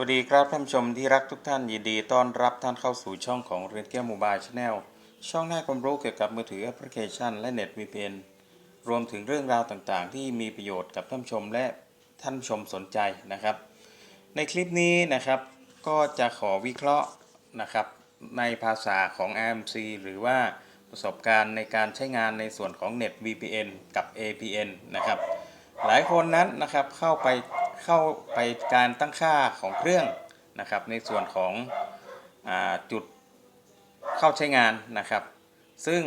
วัสดีครับท่านผู้ชมที่รักทุกท่านยินดีต้อนรับท่านเข้าสู่ช่องของเรียนแก้วมูบายชาแนลช่องให้ความรู้เกี่ยวกับมือถือแอปพลิเคชัน และเน็ต VPN รวมถึงเรื่องราวต่างๆ ที่มีประโยชน์กับท่านผู้ชมและท่านผู้ชมสนใจนะครับ ในคลิปนี้นะครับก็จะขอวิเคราะห์นะครับในภาษาของ AMC หรือว่าประสบการณ์ในการใช้งานในส่วนของ Net VPN กับ APN นะครับหลายคนนั้นนะครับเข้าไป เข้าไปการตั้งค่าของเครื่องนะครับ ในส่วนของอจุดเข้าใช้งานนะครับ ซึ่ง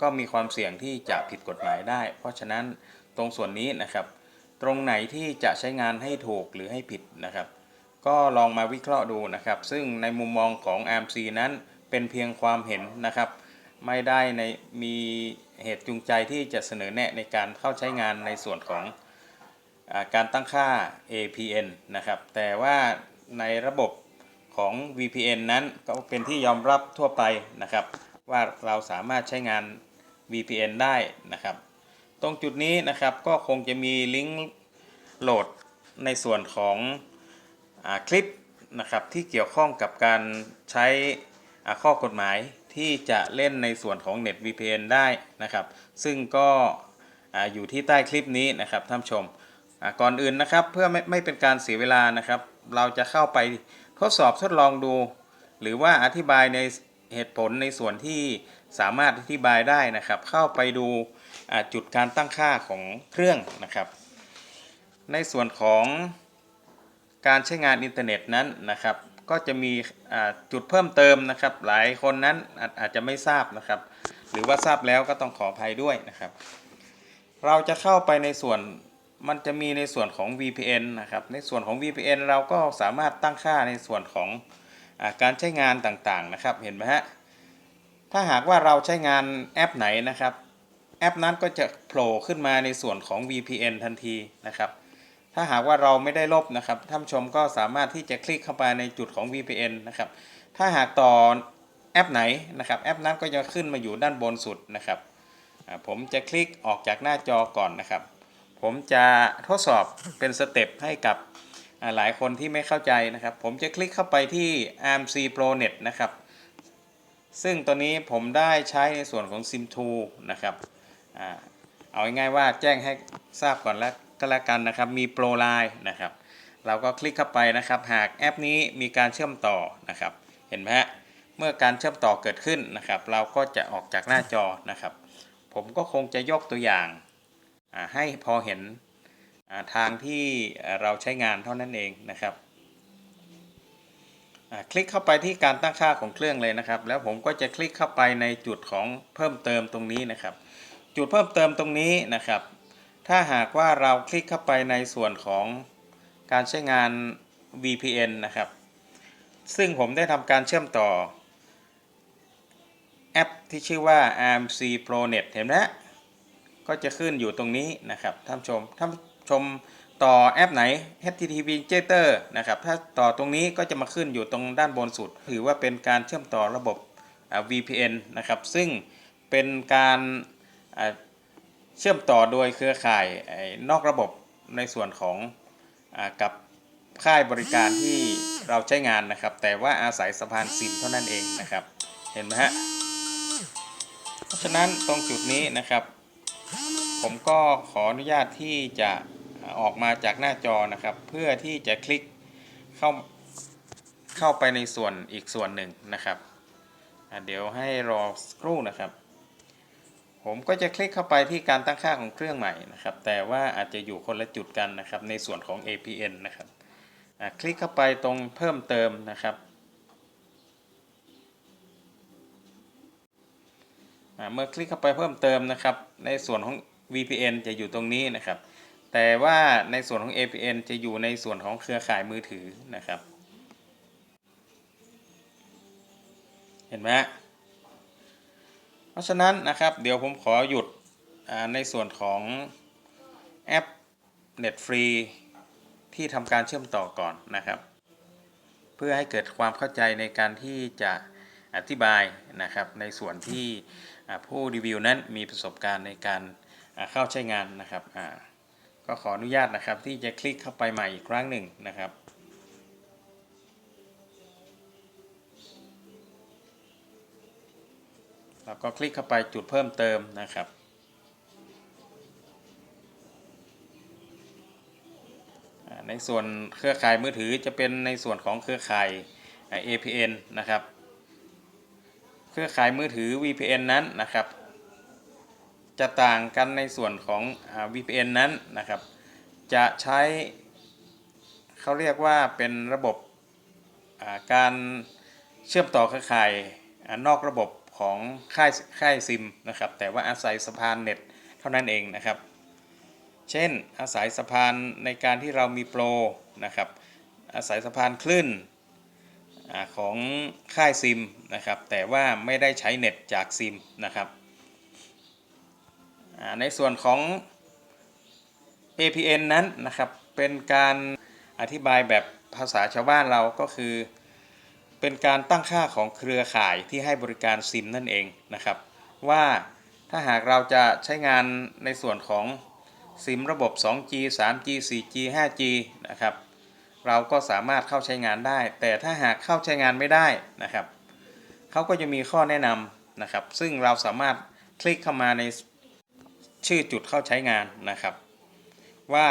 ก็มีความเสี่ยงที่จะผิดกฎหมายได้ เพราะฉะนั้นตรงส่วนนี้นะครับ ตรงไหนที่จะใช้งานให้ถูกหรือให้ผิดนะครับ ก็ลองมาวิเคราะห์ดูนะครับ ซึ่งในมุมมองของ AMC นั้นเป็นเพียงความเห็นนะครับ ไม่ได้ในมีเหตุจูงใจที่จะเสนอแนะในการเข้าใช้งานในส่วนของ การตั้งค่า APN นะครับ แต่ว่าในระบบของ VPN นั้นก็เป็นที่ยอมรับทั่วไปนะครับ ว่าเราสามารถใช้งาน VPN ได้นะครับ ตรงจุดนี้นะครับก็คงจะมีลิงก์โหลดในส่วนของอคลิปนะครับที่เกี่ยวข้องกับการใช้ข้อกฎหมายที่จะเล่นในส่วนของ Net VPN ได้นะครับ ซึ่งก็อ่าอยู่ที่ใต้คลิปนี้นะครับท่านชม ก่อนอื่นนะครับเพื่อไม่ไม่เป็นการเสียเวลานะครับ เราจะเข้าไปทดสอบทดลองดู หรือว่าอธิบายในเหตุผลในส่วนที่สามารถอธิบายได้นะครับ เข้าไปดูจุดการตั้งค่าของเครื่องนะครับ ในส่วนของการใช้งานอินเทอร์เน็ตนั้นนะครับ ก็จะมีจุดเพิ่มเติมนะครับ หลายคนนั้นอาอาจจะไม่ทราบนะครับ หรือว่าทราบแล้วก็ต้องขออภัยด้วยนะครับ เราจะเข้าไปในส่วน มันจะมีในส่วนของ VPN นะครับ ในส่วนของ VPN เราก็สามารถตั้งค่าในส่วนของอการใช้งานต่างๆนะครับ เห็นไหมฮะ ถ้าหากว่าเราใช้งานแอปไหนนะครับ แอปนั้นก็จะโผล่ขึ้นมาในส่วนของ VPN ทันทีนะครับ ถ้าหากว่าเราไม่ได้ลบนะครับท่านชมก็สามารถที่จะคลิกเข้าไปในจุดของ VPN นะครับ ถ้าหากต่อแอปไหนนะครับ แอปนั้นก็จะขึ้นมาอยู่ด้านบนสุดนะครับ ผมจะคลิกออกจากหน้าจอก่อนนะครับ ผมจะทดสอบเป็นสเต็ปให้กับหลายคนที่ไม่เข้าใจนะครับ ผมจะคลิกเข้าไปที่ AMC ProNet นะครับ ซึ่งตัวนี้ผมได้ใช้ในส่วนของ SIM2 นะครับอเอาง่ายๆว่าแจ้งให้ทราบก่อนแล้วก็แล้วกันนะครับ มี Pro Line นะครับ เราก็คลิกเข้าไปนะครับ หากแอปนี้มีการเชื่อมต่อนะครับ เห็นไหมฮะ เมื่อการเชื่อมต่อเกิดขึ้นนะครับ เราก็จะออกจากหน้าจอนะครับ ผมก็คงจะยกตัวอย่าง ให้พอเห็นทางที่เราใช้งานเท่านั้นเองนะครับ คลิกเข้าไปที่การตั้งค่าของเครื่องเลยนะครับ แล้วผมก็จะคลิกเข้าไปในจุดของเพิ่มเติมตรงนี้นะครับ จุดเพิ่มเติมตรงนี้นะครับ ถ้าหากว่าเราคลิกเข้าไปในส่วนของการใช้งาน VPN นะครับ ซึ่งผมได้ทำการเชื่อมต่อแอปที่ชื่อว่า AMC ProNet เห็นไหม ก็จะขึ้นอยู่ตรงนี้นะครับท่านชมท่านชมต่อแอปไหน HTTP Getter นะครับถ้าต่อตรงนี้ก็จะมาขึ้นอยู่ตรงด้านบนสุด ถือว่าเป็นการเชื่อมต่อระบบ VPN นะครับซึ่งเป็นการเชื่อมต่อโดยเครือข่ายนอกระบบในส่วนของอกับค่ายบริการที่เราใช้งานนะครับ แต่ว่าอาศัยสะพานซิมเท่านั้นเองนะครับ เห็นไหมฮะเพราะฉะนั้นตรงจุดนี้นะครับ ผมก็ขออนุญาตที่จะออกมาจากหน้าจอนะครับ เพื่อที่จะคลิกเข้าเข้าไปในส่วนอีกส่วนหนึ่งนะครับเดี๋ยวให้รอสักครู่นะครับ ผมก็จะคลิกเข้าไปที่การตั้งค่าของเครื่องใหม่นะครับ แต่ว่าอาจจะอยู่คนละจุดกันนะครับ ในส่วนของ APN นะครับคลิกเข้าไปตรงเพิ่มเติมนะครับ อ่า เมื่อคลิกเข้าไปเพิ่มเติมนะครับ ในส่วนของ VPN จะอยู่ตรงนี้นะครับ แต่ว่าในส่วนของ APN จะอยู่ในส่วนของเครือข่ายมือถือนะครับ เห็นไหมเพราะฉะนั้นนะครับ เดี๋ยวผมขอหยุดในส่วนของแอป Net Free ที่ทำการเชื่อมต่อก่อนนะครับ เพื่อให้เกิดความเข้าใจในการที่จะ อธิบายนะครับในส่วนที่ผู้รีวิวนั้นมีประสบการณ์ในการเข้าใช้งานนะครับก็ขออนุญาตนะครับที่จะคลิกเข้าไปใหม่อีกครั้งหนึ่งนะครับแล้วก็คลิกเข้าไปจุดเพิ่มเติมนะครับ ในส่วนเครือข่ายมือถือจะเป็นในส่วนของเครือข่าย APN นะครับ เครือข่ายมือถือ VPN นั้นนะครับ จะต่างกันในส่วนของ VPN นั้นนะครับ จะใช้เขาเรียกว่าเป็นระบบาการเชื่อมต่อเครือข่ายนอกระบบของค่ายค่ายซิมนะครับ แต่ว่าอาศัยสะพานเน็ตเท่านั้นเองนะครับ เช่นอาศัยสะพานในการที่เรามีโปรนะครับ อาศัยสะพานคลื่น ของค่ายซิมนะครับแต่ว่าไม่ได้ใช้เน็ตจากซิมนะครับในส่วนของ APN นั้นนะครับเป็นการอธิบายแบบภาษาชาวบ้านเราก็คือ เป็นการตั้งค่าของเครือข่ายที่ให้บริการซิมนั่นเองนะครับว่าถ้าหากเราจะใช้งานในส่วนของซิมระบบ 2G 3G 4G 5G นะครับ เราก็สามารถเข้าใช้งานได้ แต่ถ้าหากเข้าใช้งานไม่ได้นะครับเขาก็จะมีข้อแนะนำนะครับ ซึ่งเราสามารถคลิกเข้ามาในชื่อจุดเข้าใช้งานนะครับ ว่า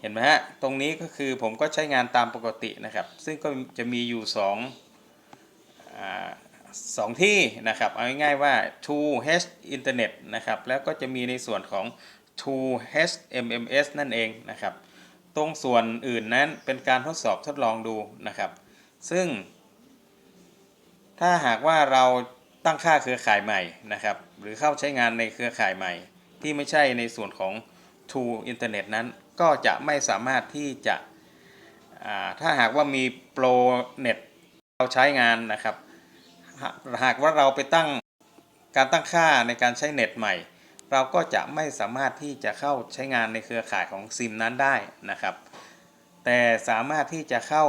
เห็นไหมฮะตรงนี้ก็คือผมก็ใช้งานตามปกตินะครับ ซึ่งก็จะมีอยู่2อสองที่นะครับ เอาง่ายๆว่า True H Internet นะครับ แล้วก็จะมีในส่วนของ True H MMS นั่นเองนะครับ ตรงส่วนอื่นนั้นเป็นการทดสอบทดลองดูนะครับ ซึ่ง ถ้าหากว่าเราตั้งค่าเครือข่ายใหม่นะครับ หรือเข้าใช้งานในเครือข่ายใหม่ ที่ไม่ใช่ในส่วนของ True Internet นั้น ก็จะไม่สามารถที่จะถ้าหากว่ามีโปรเน็ตเราใช้งานนะครับ หากว่าเราไปตั้งการตั้งค่าในการใช้เน็ตใหม่ เราก็จะไม่สามารถที่จะเข้าใช้งานในเครือข่ายของซิมนั้นได้นะครับ แต่สามารถที่จะเข้า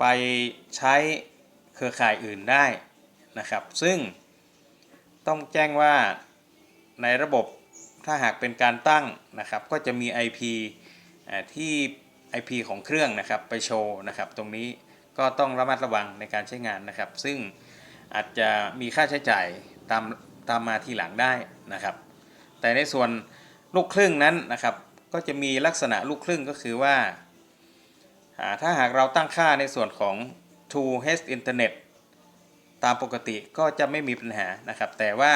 ไปใช้เครือข่ายอื่นได้นะครับ ซึ่งต้องแจ้งว่าในระบบถ้าหากเป็นการตั้งนะครับ ก็จะมี IP อ่าที่ IP ของเครื่องนะครับไปโชว์นะครับ ตรงนี้ก็ต้องระมัดระวังในการใช้งานนะครับ ซึ่งอาจจะมีค่าใช้จ่ายตาม ตามมาทีหลังได้นะครับ แต่ในส่วนลูกครึ่งนั้นนะครับ ก็จะมีลักษณะลูกครึ่งก็คือว่า ถ้าหากเราตั้งค่าในส่วนของ True H Internet ตามปกติก็จะไม่มีปัญหานะครับ แต่ว่า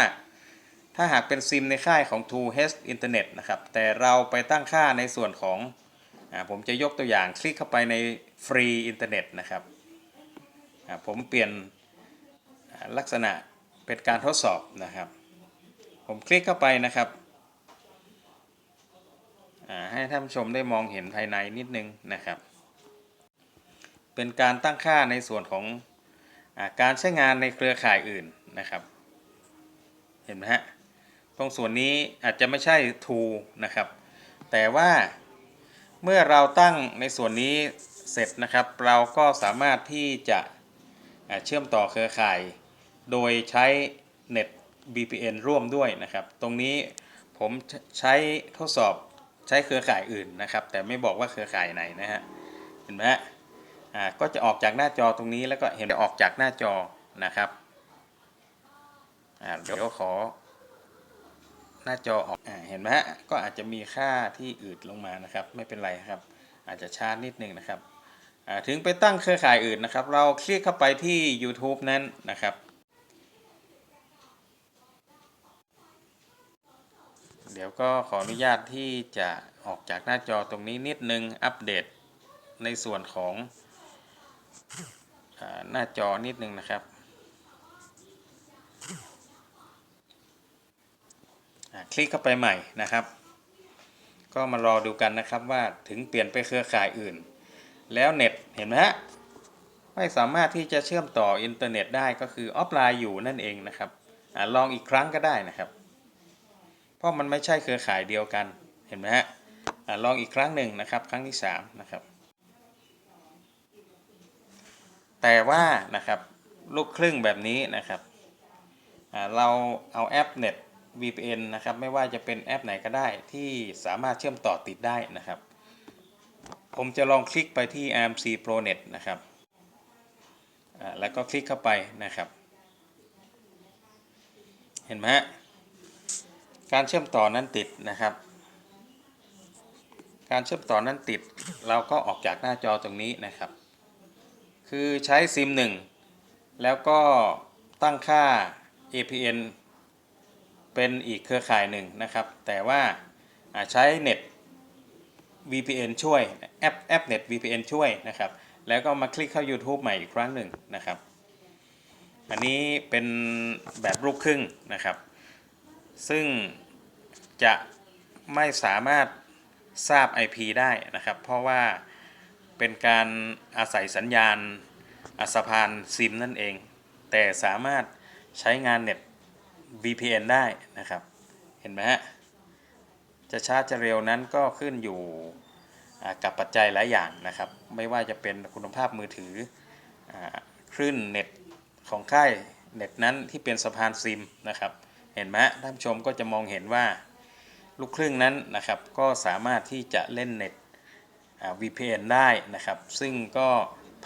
ถ้าหากเป็นซิมในค่ายของ True H Internet นะครับ แต่เราไปตั้งค่าในส่วนของอผมจะยกตัวอย่างคลิกเข้าไปในฟรีอินเทอร์เน็ตนะครับผมเปลี่ยนลักษณะ เป็นการทดสอบนะครับ ผมคลิกเข้าไปนะครับให้ท่านผู้ชมได้มองเห็นภายในนิดนึงนะครับ เป็นการตั้งค่าในส่วนของอาการใช้งานในเครือข่ายอื่นนะครับ เห็นไหมฮะตรงส่วนนี้อาจจะไม่ใช่ True นะครับ แต่ว่าเมื่อเราตั้งในส่วนนี้เสร็จนะครับ เราก็สามารถที่จะเชื่อมต่อเครือข่าย โดยใช้เน็ต VPN ร่วมด้วยนะครับ ตรงนี้ผมใช้ทดสอบใช้เครือข่ายอื่นนะครับ แต่ไม่บอกว่าเครือข่ายไหนนะฮะเห็นไหมฮะอ่าก็จะออกจากหน้าจอตรงนี้แล้วก็เห็นออกจากหน้าจอนะครับอ่าเดี๋ยวขอ หน้าจอออกอาเห็นไหมฮะก็อาจจะมีค่าที่อืดลงมานะครับ ไม่เป็นไรครับ อาจจะช้านิดนึงนะครับถึงไปตั้งเครือข่ายอื่นนะครับ เราคลิกเข้าไปที่ YouTube นั้นนะครับ ดี๋ยวก็ขออนุญาตที่จะออกจากหน้าจอตรงนี้นิดนึงอัปเดตในส่วนของอหน้าจอนิดนึงนะครับคลิกเข้าไปใหม่นะครับ ก็มารอดูกันนะครับว่าถึงเปลี่ยนไปเครือข่ายอื่น แล้วเน็ตเห็นไหมฮะไม่สามารถที่จะเชื่อมต่ออินเทอร์เน็ตได้ก็คือออฟไลน์อยู่นั่นเอ งนะครับอลองอีกครั้งก็ได้นะครับ เพราะมันไม่ใช่เครือข่ายเดียวกันเห็นไหมฮะลองอีกครั้งหนึ่งนะครับ ครั้งที่3นะครับแต่ว่านะครับลูกครึ่งแบบนี้นะครับเราเอาแอปเน็ต VPN นะครับไม่ว่าจะเป็นแอปไหนก็ได้ที่สามารถเชื่อมต่อติดได้นะครับ ผมจะลองคลิกไปที่ AMC ProNet นะครับแล้วก็คลิกเข้าไปนะครับ เห็นไหมฮะ การเชื่อมต่อนั้นติดนะครับ การเชื่อมต่อนั้นติด เราก็ออกจากหน้าจอตรงนี้นะครับ คือใช้ซิมหนึ่งแล้วก็ตั้งค่า APN เป็นอีกเครือข่ายหนึ่งนะครับ แต่ว่าอ่าใช้เน็ต VPN ช่วยแอปแอปเน็ต VPN ช่วยนะครับ แล้วก็มาคลิกเข้า YouTube ใหม่อีกครั้งหนึ่งนะครับ อันนี้เป็นแบบลูกครึ่งนะครับ ซึ่งจะไม่สามารถทราบ IP ได้นะครับ เพราะว่าเป็นการอาศัยสัญญาณอาสพานซิมนั่นเอง แต่สามารถใช้งานเน็ต VPN ได้นะครับ เห็นไหมฮะ จะช้าจะเร็วนั้นก็ขึ้นอยู่กับปัจจัยหลายอย่างนะครับ ไม่ว่าจะเป็นคุณภาพมือถืออคลื่นเน็ตของค่ายเน็ตนั้นที่เป็นสะพานซิมนะครับ เห็นไหมท่านผู้ชมก็จะมองเห็นว่าลูกครึ่งนั้นนะครับก็สามารถที่จะเล่นเน็ต VPN ได้นะครับ ซึ่งก็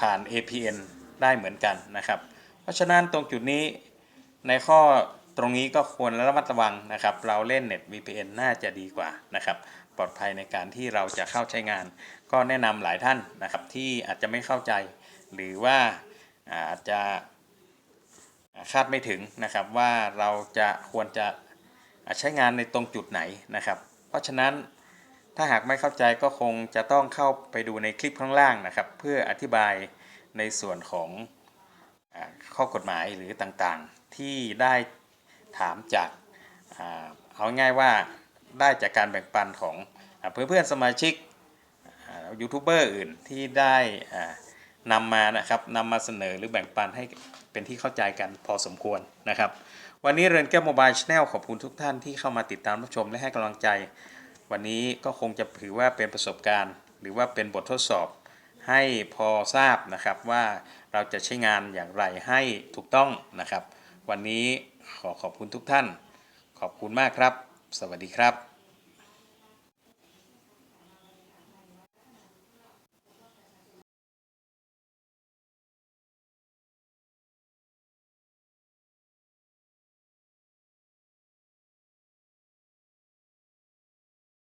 ผ่าน APN ได้เหมือนกันนะครับ เพราะฉะนั้นตรงจุดนี้ในข้อตรงนี้ก็ควรระมัดระวังนะครับ เราเล่นเน็ต VPN น่าจะดีกว่านะครับ ปลอดภัยในการที่เราจะเข้าใช้งาน ก็แนะนำหลายท่านนะครับที่อาจจะไม่เข้าใจ หรือว่าอาจจะ คาดไม่ถึงนะครับว่าเราจะควรจะใช้งานในตรงจุดไหนนะครับ เพราะฉะนั้นถ้าหากไม่เข้าใจก็คงจะต้องเข้าไปดูในคลิปข้างล่างนะครับ เพื่ออธิบายในส่วนของข้อกฎหมายหรือต่างๆ ที่ได้ถามจากเอาง่ายว่าได้จากการแบ่งปันของเพื่อนๆสมาชิกยูทูบเบอร์อื่นที่ได้นำมานะครับนำมาเสนอหรือแบ่งปันให้ เป็นที่เข้าใจกันพอสมควรนะครับ วันนี้เรือนแก้วโมบายชแนลขอบคุณทุกท่านที่เข้ามาติดตามรับชมและให้กำลังใจ วันนี้ก็คงจะถือว่าเป็นประสบการณ์ หรือว่าเป็นบททดสอบ ให้พอทราบนะครับว่าเราจะใช้งานอย่างไรให้ถูกต้องนะครับ วันนี้ขอขอบคุณทุกท่าน ขอบคุณมากครับ สวัสดีครับ